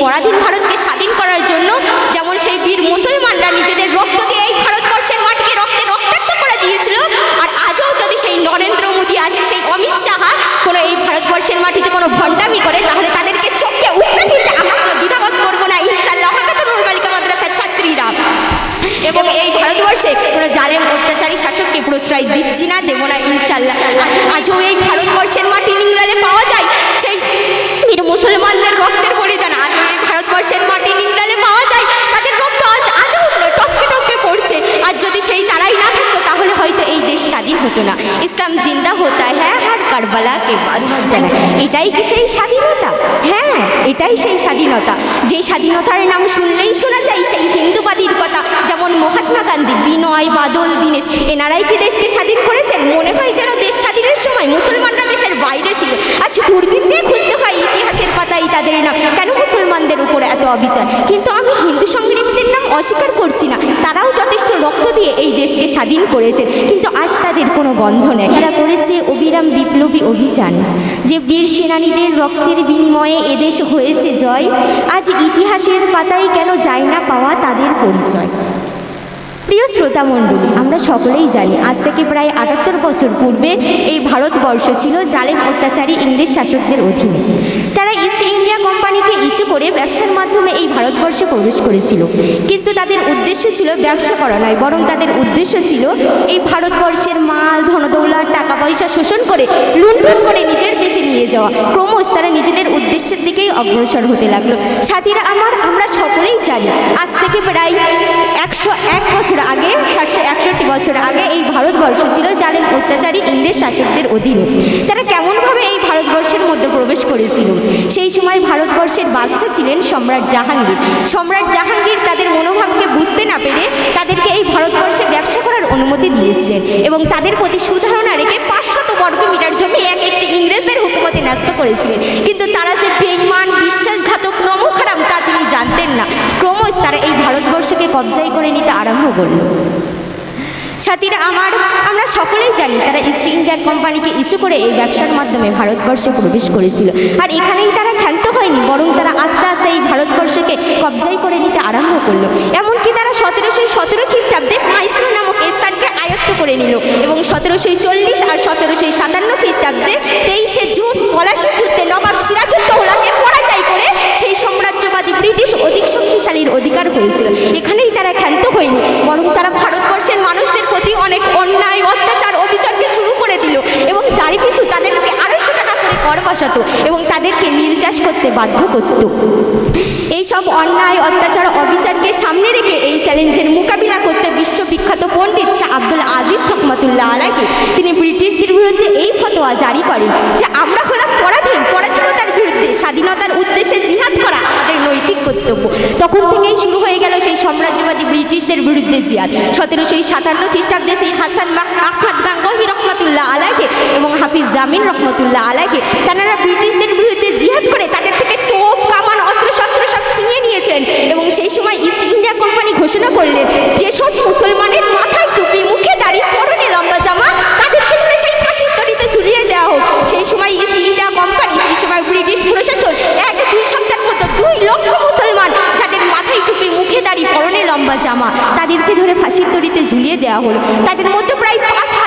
পরাধীন ভারতকে স্বাধীন করার জন্য, যেমন সেই বীর মুসলমানরা নিজেদের রক্ত দিয়ে এই ভারতবর্ষের মাটিকে রক্তে রক্তাক্ত করে দিয়েছিল, আর আজও যদি সেই নরেন্দ্র মোদী আসে, সেই অমিত শাহা কোনো এই ভারতবর্ষের মাটিতে কোনো ভণ্ডামি করে, তাহলে তাদেরকে চোখে উপড়ে ফেলতে আমরা কোনো দ্বিধাবোধ করব না ইনশাল্লাহ বালিকা মাদ্রাসার ছাত্রীরা। এবং এই ভারতবর্ষে কোনো জালেম অত্যাচারী শাসককে প্রশ্রয় দিচ্ছি না, দেবো না ইনশাল্লাহ আজ- আজও এই ভারতবর্ষের মাটি নিংড়ালে পাওয়া যায় সেই বীর মুসলমানদের রক্তের বলিদান আজও এই ভারতবর্ষের মাটি নিংড়ালে পাওয়া যায় তাদের রক্ত আজ আজও টপকে টপকে পড়ছে আর যদি সেই তারাই না থাকতো তাহলে হয়তো এই দেশ স্বাধীন হতো না ইসলাম জিন্দা হতা হ্যাঁ হার কারবালা কে জানা এটাই কি সেই স্বাধীনতা? হ্যাঁ এটাই সেই স্বাধীনতা। যে স্বাধীনতার নাম শুনলেই শোনা যায় সেই হিন্দুবাদীর কথা। যেমন মহাত্মা গান্ধী, বিনয় বাদল, দীনেশ, এনারাই কি দেশকে স্বাধীন করেছেন? মনে হয় যেন দেশ স্বাধীনের সময় মুসলমানরা দেশের বাইরে ছিল। আচ্ছা দূরবীন দিয়ে খুলতে হয় ইতিহাসের পাতাই তাদের নাম। কেন মুসলমানদের উপর এত অবিচার? কিন্তু আমি হিন্দু সংগ্রামীদের নাম অস্বীকার করছি না। তারাও যথেষ্ট রক্ত দিয়ে এই দেশকে স্বাধীন করেছেন কিন্তু আজ তাদের কোনো গন্ধ নেই। তারা করেছে অবিরাম বিপ্লবী অভিযান। যে বীর সেনানীদের রক্তের বিনিময়ে এদেশ হয়েছে জয়, আজ ইতিহাসের পাতায় কেন যায় না পাওয়া তাদের পরিচয়। প্রিয় শ্রোতা মণ্ডলী, আমরা সকলেই জানি আজ থেকে প্রায় আটাত্তর বছর পূর্বে এই ভারতবর্ষ ছিল জালেম অত্যাচারী ইংরেজ শাসকদের অধীনে। তারা ইস্ট ইন্ডিয়া কোম্পানিকে ইস্যু করে ব্যবসার মাধ্যমে এই ভারতবর্ষে প্রবেশ করেছিল। কিন্তু তাদের উদ্দেশ্য ছিল ব্যবসা করা নয়, বরং তাদের উদ্দেশ্য ছিল এই ভারতবর্ষের মাল ধনদৌলার টাকা পয়সা শোষণ করে লুণ্ঠন করে নিজের দেশে নিয়ে যাওয়া। ক্রমশ তারা নিজেদের উদ্দেশ্যের দিকেই অগ্রসর হতে লাগল। সাথীরা আমার, আমরা সকলেই জানি, আজ থেকে প্রায় একশো এক বছর আগে, সাতশো একষট্টি বছর আগে এই ভারতবর্ষ ছিল জালেম অত্যাচারী ইংরেজ শাসকদের অধীনে। তারা কেমনভাবে এই ভারতবর্ষের মধ্যে প্রবেশ করেছিল? সেই সময় ভারতবর্ষের বাদশা ছিলেন সম্রাট জাহাঙ্গীর। সম্রাট জাহাঙ্গীর তাদের মনোভাবকে বুঝতে না পেরে তাদেরকে এই ভারতবর্ষে ব্যবসা করার অনুমতি দিয়েছিলেন এবং তাদের প্রতি সুধারণা রেখে পাঁচশত বর্গ মিটার জমি এক একটি ইংরেজদের হুকুমতে ন্যস্ত করেছিলেন। কিন্তু তারা যে বেইমান বিশ্বাসঘাতক নমখারাম তা তিনি জানতেন না। ক্রমশ তারা এই ভারতবর্ষকে কবজাই করে নিতে আরম্ভ করল। সাথীরা, আমার, আমরা সকলেই জানি তারা ইস্ট ইন্ডিয়া কোম্পানিকে ইস্যু করে এই ব্যবসার মাধ্যমে ভারতবর্ষে প্রবেশ করেছিল। আর এখানেই তারা ক্ষান্ত হয়নি, বরং তারা আস্তে আস্তে এই ভারতবর্ষকে কবজাই করে নিতে আরম্ভ করল। এমনকি তারা সতেরোশো সতেরো খ্রিস্টাব্দে মাইসুর নামক স্থানকে আয়ত্ত করে নিল এবং সতেরোশো চল্লিশ খ্রিস্টাব্দে তেইশে জুন পলাশি যুদ্ধে নবাব সিরাজুদ্দৌলাকে পরাজয় করে সেই সাম্রাজ্যবাদী ব্রিটিশ অধিক শক্তিশালীর অধিকার হয়েছিল। এখানেই তারা ক্ষান্ত হয়নি, বরং তারা ভারতবর্ষের মানুষদের প্রতি অনেক অন্যায় অত্যাচার অবিচারকে শুরু করে দিল এবং তারই পিছু তাদেরকে আড়াইশো টাকা করে কর বসাতো এবং তাদেরকে নীল চাষ করতে বাধ্য করত। এইসব অন্যায়, অত্যাচার অবিচারকে সামনে রেখে এই চ্যালেঞ্জের মোকাবিলা করতে বিশ্ববিখ্যাত পণ্ডিত শাহ আব্দুল আজিজ রহমতুল্লাহ আলাকে তিনি ব্রিটিশদের বিরুদ্ধে এই ফতোয়া জারি করেন যে, আমরা হলাম পরাধীন। পরাধীনতার বিরুদ্ধে, স্বাধীনতার উদ্দেশ্যে জিহাদ করা আমাদের নৈতিক কর্তব্য। তখন থেকেই শুরু হয়ে গেল সেই সাম্রাজ্যবাদী ব্রিটিশদের বিরুদ্ধে জিহাদ। সতেরোশো সাতান্ন খ্রিস্টাব্দে সেই হাসান আহমদ গাঙ্গহি হাফিজ জামিন রহমতুল্লাহ আলাকে তারা ব্রিটিশদের বিরুদ্ধে জিহাদ করে তাদের থেকে তোপ, কামান অস্ত্র শস্ত্র সব ছিনিয়ে নিয়েছেন। এবং সেই সময় ইস্ট ইন্ডিয়া কোম্পানি ঘোষণা করলেন যেসব মুসলমানের মাথায় টুপি, মুখে দাড়ি, পরনে লম্বা জামা, তাদেরকে ধরে সেই ফাঁসির দড়িতে ঝুলিয়ে দেওয়া হোক। সেই সময় ইস্ট ইন্ডিয়া কোম্পানি সেই সময় ব্রিটিশ প্রশাসন, এক, দুই সপ্তাহের মতো দুই লক্ষ মুসলমান যাদের মাথায় টুপি, মুখে দাড়ি, পরনে লম্বা জামা, তাদেরকে ধরে ফাঁসির দড়িতে ঝুলিয়ে দেওয়া হলো। তাদের মধ্যে প্রায় পাঁচ হাজার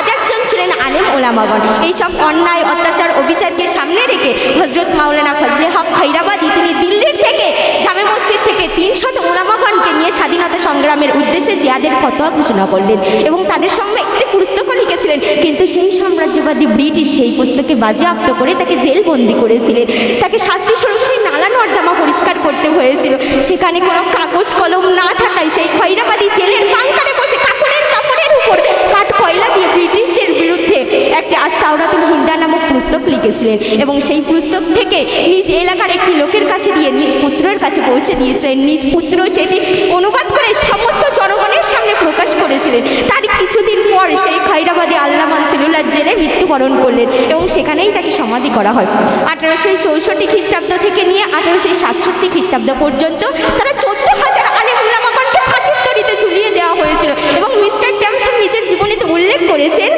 ছিলেন আলেম ওলামাগণ। এইসব অন্যায়, অত্যাচার, অবিচারকে সামনে রেখে হজরত মাওলানা ফজলে হক খৈরাবাদী তিনি দিল্লির থেকে জামে মসজিদ থেকে তিনশত ওলামাগণকে নিয়ে স্বাধীনতা সংগ্রামের উদ্দেশ্যে জিয়াদের ফতোয়া ঘোষণা করলেন এবং তাদের সঙ্গে একটি পুস্তকও লিখেছিলেন। কিন্তু সেই সাম্রাজ্যবাদী ব্রিটিশ সেই পুস্তকে বাজেয়াপ্ত করে তাকে জেলবন্দি করেছিলেন। তাকে শাস্তি স্বরূপ সেই নালা নর্দমা পরিষ্কার করতে হয়েছিল। সেখানে কোনো কাগজ কলম না থাকায় সেই খৈরাবাদী জেলের বাংকারে বসে কাপড়ের কাপড়ের উপর কাঠ কয়লা দিয়ে ব্রিটিশদের একটি আসাউরাতুল হিন্দা নামক পুস্তক লিখেছিলেন এবং সেই পুস্তক থেকে নিজ এলাকার একটি লোকের কাছে দিয়ে নিজ পুত্রের কাছে পৌঁছে দিয়েছিলেন। নিজ পুত্র সেটি অনুবাদ করে সমস্ত জনগণের সামনে প্রকাশ করেছিলেন। তার কিছুদিন পর সেই খৈরাবাদী আল্লামান সেলুলার জেলে মৃত্যুবরণ করলেন এবং সেখানেই তাকে সমাধি করা হয়। আঠারোশো চৌষট্টি খ্রিস্টাব্দ থেকে নিয়ে আঠারোশো সাতষট্টি খ্রিস্টাব্দ পর্যন্ত তারা চোদ্দ হাজার আলিম উলামাগণকে ফাঁসির দড়িতে ঝুলিয়ে দেওয়া হয়েছিল এবং মিস্টার ট্যামসন নিজের জীবনীতে উল্লেখ করেছেন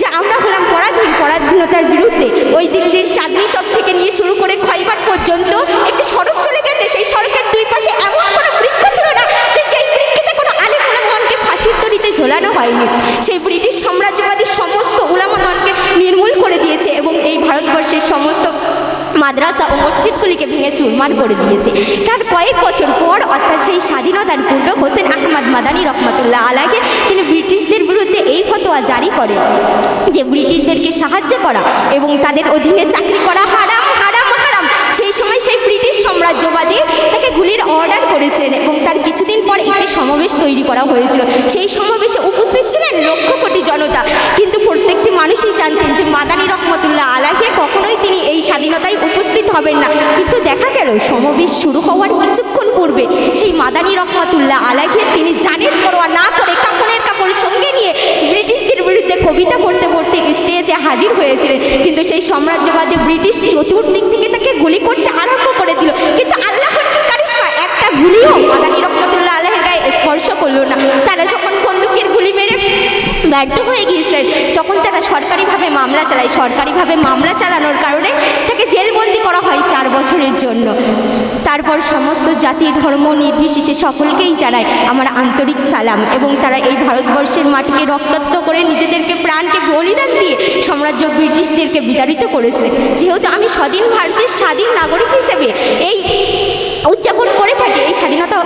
যে আমরা হলাম স্বাধীনতার বিরুদ্ধে ওই দিল্লির চাঁদনি চক থেকে নিয়ে শুরু করে খয়বার পর্যন্ত একটি সড়ক চলে গেছে। সেই সড়কের দুই পাশে এমন কোনো বৃক্ষ ছিল না যে যেই বৃক্ষতে কোনো আলিম উলামগণকে ফাঁসির তরিতে ঝোলানো হয়নি। সেই ব্রিটিশ সাম্রাজ্যবাদী সমস্ত উলামাগণকে নির্মূল করে দিয়েছে এবং এই ভারতবর্ষের সমস্ত মাদ্রাসা ও মসজিদগুলিকে ভেঙে চুরমার করে দিয়েছে। তার কয়েক বছর পর, অর্থাৎ সেই স্বাধীনতার পূর্বে হোসেন আহমদ মাদানী রহমতুল্লাহ আলাকে তিনি ব্রিটিশদের বিরুদ্ধে এই ফতোয়া জারি করেন যে ব্রিটিশদেরকে সাহায্য করা এবং তাদের অধীনে চাকরি করা হারাম হারাম হারাম, সেই সময় সেই ব্রিটিশ সাম্রাজ্যবাদী তাকে গুলির অর্ডার করেছিলেন এবং তার কিছুদিন পর একটি সমাবেশ তৈরি করা হয়েছিল। সেই সমাবেশে উপস্থিত ছিলেন লক্ষ কোটি জনতা। কিন্তু মানুষই জানতেন যে মাদানী রহমতুল্লাহ আলাকে কখনোই তিনি এই স্বাধীনতায় উপস্থিত হবেন না। কিন্তু দেখা গেল, সমাবেশ শুরু হওয়ার কিছুক্ষণ পূর্বে সেই মাদানী রহমতুল্লাহ আলাকে তিনি জানের পরোয়া না করে কাপড়ের কাপড় সঙ্গে নিয়ে ব্রিটিশদের বিরুদ্ধে কবিতা পড়তে পড়তে স্টেজে হাজির হয়েছিলেন। কিন্তু সেই সাম্রাজ্যবাদী ব্রিটিশ চতুর্দিক থেকে তাকে গুলি করতে আরম্ভ করে দিল। কিন্তু কারিশমা? একটা গুলিও মাদানী রহমতুল্লাহ আলাহের গায়ে স্পর্শ করল না। তারা যখন ব্যর্থ হয়ে গিয়েছিলেন। তখন তারা সরকারিভাবে মামলা চালায়। সরকারিভাবে মামলা চালানোর কারণে তাকে জেলবন্দি করা হয় চার বছরের জন্য। তারপর সমস্ত জাতি, ধর্ম, নির্বিশেষে সকলকেই জানায়, আমার আন্তরিক সালাম। এবং তারা এই ভারতবর্ষের মাটিকে রক্তাক্ত করে নিজেদেরকে প্রাণকে বলিদান দিয়ে সাম্রাজ্য ব্রিটিশদেরকে বিতাড়িত করেছে। যেহেতু আমি স্বাধীন ভারতের স্বাধীন নাগরিক হিসেবে এই উদযাপন করে থাকি। এই স্বাধীনতা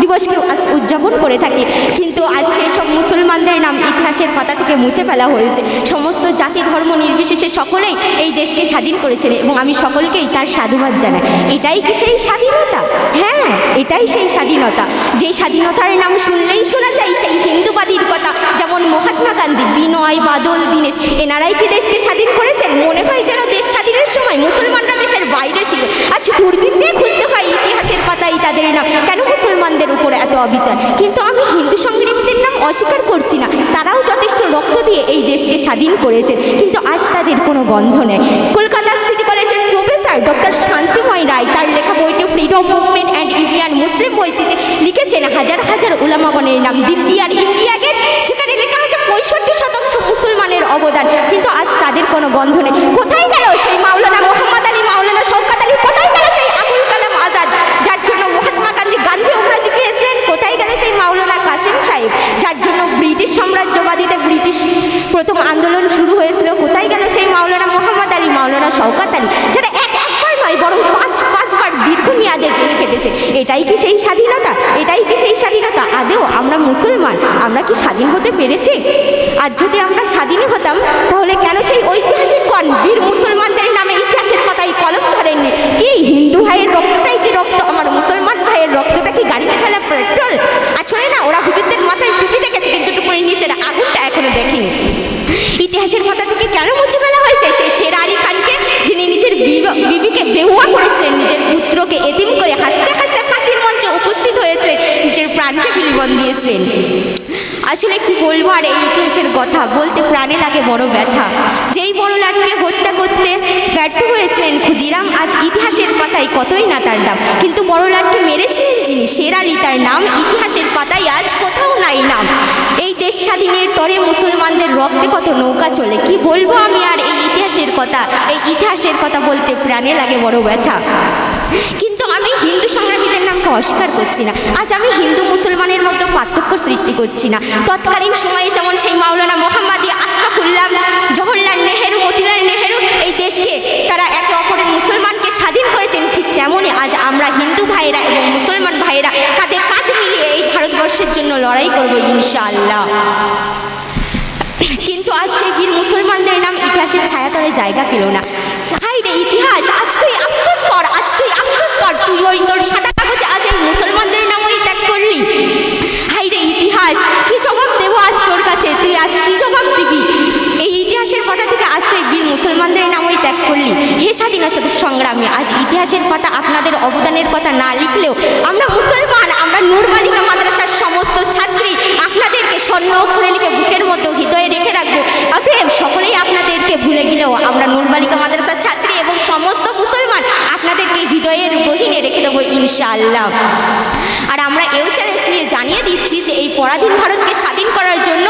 দিবসকে আজ উদযাপন করে থাকি। কিন্তু আজ সেই সব মুসলমানদের নাম ইতিহাসের পাতা থেকে মুছে ফেলা হয়েছে। সমস্ত জাতি, ধর্ম নির্বিশেষে সকলেই এই দেশকে স্বাধীন করেছেন এবং আমি সকলকেই তার সাধুবাদ জানাই। এটাই কি সেই স্বাধীনতা? হ্যাঁ এটাই সেই স্বাধীনতা। যেই স্বাধীনতার নাম শুনলেই শোনা যায় সেই হিন্দুবাদীর কথা। যেমন মহাত্মা গান্ধী, বিনয় বাদল, দীনেশ, এনারাই কি দেশকে স্বাধীন করেছেন? মনে হয় যেন দেশ স্বাধীনের সময় মুসলমানরা দেশের বাইরে ছিল। আচ্ছা দূরবীন খুঁজতে হয় ইতিহাসের পাতাই তাদের নাম। কেন মুসলমানদের উপর এত অবিচার? কিন্তু আমি হিন্দু সংগ্রামীদের নাম অস্বীকার করছি না। তারাও যথেষ্ট রক্ত দিয়ে এই দেশকে স্বাধীন করেছে। কিন্তু আজ তাদের কোনো গন্ধ নেই। কলকাতা সিটি কলেজের প্রফেসর ডক্টর শান্তিময় রায় তার লেখা বইটি freedom movement and Indian Muslim বইটিতে লিখেছেন, হাজার হাজার উলামাগণের নাম। দিল্লি আর ইন্ডিয়া গেট, যেখানে লেখা আছে পঁয়ষট্টি শতাংশ মুসলমানের অবদান। কিন্তু আজ তাদের কোনো গন্ধ নেই কোথায় গেল সেই মাওলানা মোহাম্মদ আলী মাওলানা শৌকত আলী কোথায় গেল সেই আবুল কালাম আজাদ যার জন্য মহাত্মা গান্ধী গান্ধী অপরাধী পেয়েছিলেন কোথায় গেল সেই মাওলানা কাসিম সাহেব যার জন্য ব্রিটিশ সাম্রাজ্যবাদীতে ব্রিটিশ প্রথম আন্দোলন শুরু হয়েছিল। কোথায় গেল সেই মাওলানা মোহাম্মদ আলী, মাওলানা শওকাত আলী? যারা এক একবার নয়, বরং পাঁচ, পাঁচবার দীর্ঘমেয়াদে জেল কেটেছে এটাই কি সেই স্বাধীনতা? এটাই কি সেই স্বাধীনতা? আদেও আমরা মুসলমান, আমরা কি স্বাধীন হতে পেরেছি? আর যদি আমরা স্বাধীনই হতাম, তাহলে কেন সেই ঐতিহাসিকগণ বীর মুসলমানদের নামে ইতিহাসের পাতায় কলম ধরেননি? কি, হিন্দু ভাইয়ের রক্তটাই কি রক্ত? আমার মুসলমান ভাইয়ের রক্তটা কি গাড়িতে ফেলা পেট্রোল? ইতিহাসের পাতা থেকে কেন মুছে ফেলা হয়েছে? সেই শের আলী খানকে, যিনি নিজের বিব- বিবিকে বেহুয়া করেছিলেন, নিজের পুত্রকে এতিম করে হাসতে হাসতে ফাঁসির মঞ্চে উপস্থিত হয়েছিলেন, নিজের প্রাণকে বিলিবন দিয়েছিলেন। আসলে কি বলব আর এই ইতিহাসের কথা? বলতে প্রাণে লাগে বড় ব্যথা। যেই ব্যর্থ হয়েছিলেন ক্ষুদিরাম। আজ ইতিহাসের পাতায় কতই না তার নাম কিন্তু বড় লাটকে মেরেছিলেন যিনি, শের আলী তার নাম। ইতিহাসের পাতায় আজ কোথাও নাই নাম। এই দেশ স্বাধীনের তরে মুসলমানদের রক্তে কত নৌকা চলে। কি বলব আমি আর এই ইতিহাসের কথা? এই ইতিহাসের কথা বলতে প্রাণে লাগে বড় ব্যথা। কিন্তু আমি হিন্দু সংগ্রামীদের নামকে অস্বীকার করছি না। আজ আমি হিন্দু মুসলমানের মতো পার্থক্য সৃষ্টি করছি না। তৎকালীন সময়ে যেমন সেই মাওলানা মোহাম্মদী আসফাকুল্লাহ দেশকে, তারা একে অপরের মুসলমানকে স্বাধীন করেছেন ঠিক তেমনই আজ আমরা হিন্দু ভাইয়েরা এবং মুসলমান ভাইয়েরা কাঁধে কাঁধ মিলিয়ে এই ভারতবর্ষের জন্য লড়াই করব ইনশাআল্লাহ। কিন্তু আজ সেই বীর মুসলমানদের নাম ইতিহাসের ছায়াতলে জায়গা পেল না। হাই রে ইতিহাস, আজ তুই আফসোস কর, আজ তুই আফসোস কর, তুই ওই তোর সাদা কাগজে আজ এই মুসলমানদের নাম ওই ত্যাগ করলি। স্বাধীনতা সংগ্রামী, আজ ইতিহাসের কথা, আপনাদের অবদানের কথা না লিখলেও আমরা মুসলমান, আমরা নূর বালিকা মাদ্রাসার সমস্ত ছাত্রী আপনাদেরকে স্বর্ণ অক্ষরে লিখে বুকের মতো হৃদয়ে রেখে রাখব। অতএব সকলেই আপনাদেরকে ভুলে গেলেও আমরা নূর বালিকা মাদ্রাসার ছাত্রী এবং সমস্ত মুসলমান আপনাদেরকে হৃদয়ের গহীনে রেখে দেবো ইনশাআল্লাহ। আর আমরা এও চ্যালেঞ্জ নিয়ে জানিয়ে দিচ্ছি যে এই পরাধীন ভারতকে স্বাধীন করার জন্য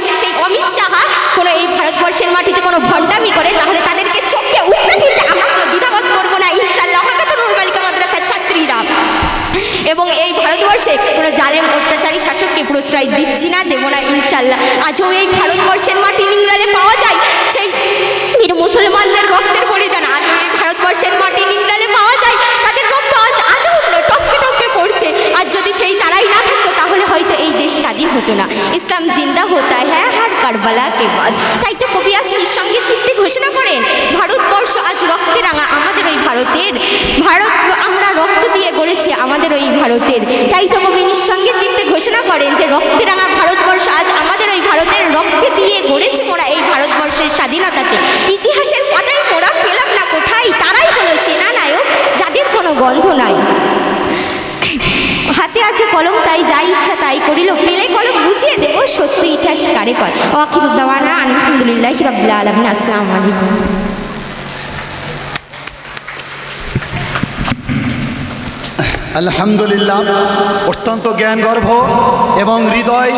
আসে সেই অমিত সাহা। কোনো এই ভারতবর্ষের মাটিতে কোনো ভণ্ডামি করে, তাহলে তাদেরকে চোখে উঠে ফেলতে আমরা কোনো করব না। ইনশাল্লাহ হঠাৎ বালিকা মাদ্রাসার ছাত্রীরা। এবং এই ভারতবর্ষে কোনো জালেম অত্যাচারী শাসককে প্রশ্রয় দিচ্ছি না, দেবো না ইনশাল্লাহ আজও এই ভারতবর্ষের মাটি নিংড়ালে পাওয়া যায় সেই মুসলমানদের রক্তের বলিদান। আজও এই ভারতবর্ষের মাটি নিংড়ালে স্বাধীন হতো না। ইসলাম জিন্দা হতা হ্যাঁ হার কারবালা কে বাদ। তাই তো কবি আসির সঙ্গে চিত্তে ঘোষণা করেন, ভারতবর্ষ আজ রক্তে রাঙা আমাদের ওই ভারতের। ভারত, আমরা রক্ত দিয়ে গড়েছি আমাদের ওই ভারতের। তাই তো কবি নিঃসঙ্গে চিত্তে ঘোষণা করেন যে, রক্তে রাঙা ভারতবর্ষ আজ আমাদের ওই ভারতের রক্তে দিয়ে গড়েছি মোরা এই ভারতবর্ষের স্বাধীনতাতে। ইতিহাসের পাতায় মোরা পেলাম না কোথায়, তারাই হলো সেনানায়ক, যাদের কোনো গন্ধ নাই। হাতে আছে কলম, তাই যাই ইচ্ছা তাই করিল। পেলে কলম বুঝিয়ে দেব, সত্য ইতিহাস কারে কর। ওয়াকিরুদ্দাওয়ানা আলহামদুলিল্লাহ রাব্বিল আলামিন, আসসালামু আলাইকুম। আলহামদুলিল্লাহ, অত্যন্ত জ্ঞানগর্ভ এবং হৃদয়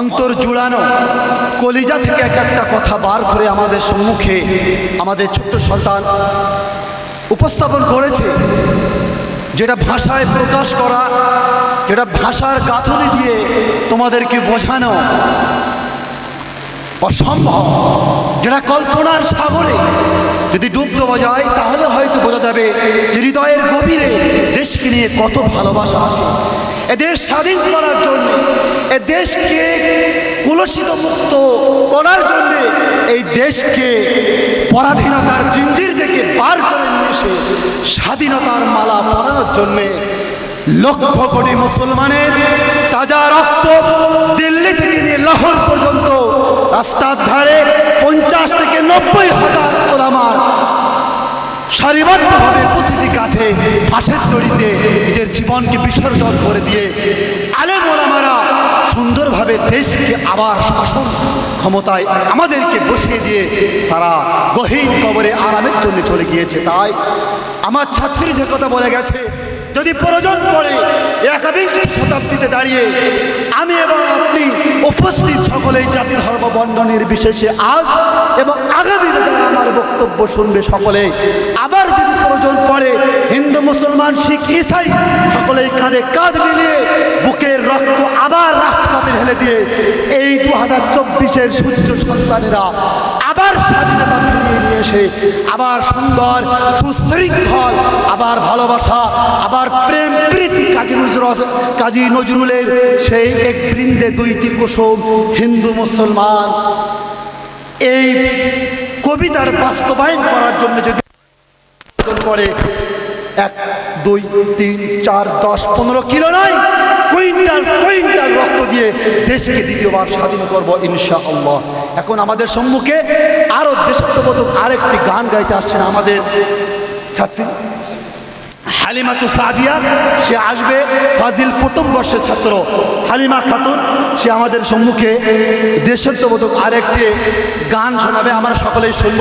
অন্তর জুড়ানো কলিজা থেকে এক একটা কথা বার করে আমাদের সম্মুখে আমাদের ছোট্ট সন্তান উপস্থাপন করেছে। যেটা ভাষায় প্রকাশ করা, যেটা ভাষার গাঁথনি দিয়ে তোমাদেরকে বোঝানো অসম্ভব। যেটা কল্পনার সাগরে যদি ডুব দেওয়া যায়, তাহলে হয়তো বোঝা যাবে যে হৃদয়ের গভীরে দেশকে নিয়ে কত ভালোবাসা আছে। এ দেশ স্বাধীন করার জন্য, এ দেশকে কলুষিত মুক্ত করার জন্য এই দেশকে পরাধীনতার জিঞ্জির থেকে পার করে নিয়ে এসে স্বাধীনতার মালা পরানোর জন্যে লক্ষ কোটি মুসলমানের তাজা রক্ত দিল্লি থেকে নিয়ে লাহোর পর্যন্ত রাস্তার ধারে পঞ্চাশ থেকে নব্বই হাজার ওলামার সারিবদ্ধভাবে প্রতিটি কাছে ফাঁসের দড়িতে নিজের জীবনকে বিসর্জন করে দিয়ে আলেম ওলামারা সুন্দরভাবে দেশকে আবার শাসন ক্ষমতায় আমাদেরকে বসিয়ে দিয়ে তারা গহীন কবরে আরামের জন্য চলে গিয়েছে। তাই আমার ছাত্রী যে কথা বলে গেছে, যদি প্রয়োজন পড়ে একাবিংশ শতাব্দীতে দাঁড়িয়ে আমি এবং আপনি উপস্থিত সকলেই জাতি ধর্ম বর্ণ নির্বিশেষে আজ এবং আগামী যারা আমার বক্তব্য শুনবে সকলে আবার প্রয়োজন পড়ে হিন্দু, মুসলমান, শিখ, ইসাই, সকলেই কাঁধে কাঁধ মিলিয়ে বুকের রক্ত আবার রাজপথে ঢেলে দিয়ে এই দু হাজার চব্বিশের সূর্য সন্তানেরা আবার স্বাধীনতা ফিরিয়ে নিয়ে এসে আবার সুন্দর, সুশৃঙ্খল, আবার ভালোবাসা, আবার প্রেম প্রীতি কাজী নজরুল কাজী নজরুলের সেই এক বৃন্দে দুইটি কুসুম হিন্দু, মুসলমান। এই কবিতার বাস্তবায়ন করার জন্য যদি পড়ে এক, দুই, তিন, চার, দশ, পনেরো কিলো নয়, কুইন্টাল কুইন্টাল রক্ত দিয়ে দেশকে দ্বিতীয়বার স্বাধীন করব ইনশা আল্লাহ এখন আমাদের সম্মুখে আরও দেশাত্মবোধক আরেকটি গান গাইতে আসছেন আমাদের ছাত্রী হালিমাতু সাদিয়া। সে আসবে ফাজিল প্রথম বর্ষের ছাত্র হালিমা খাতুন। সে আমাদের সম্মুখে দেশাত্মবোধক আরেকটি গান শোনাবে, আমরা সকলেই শুনব।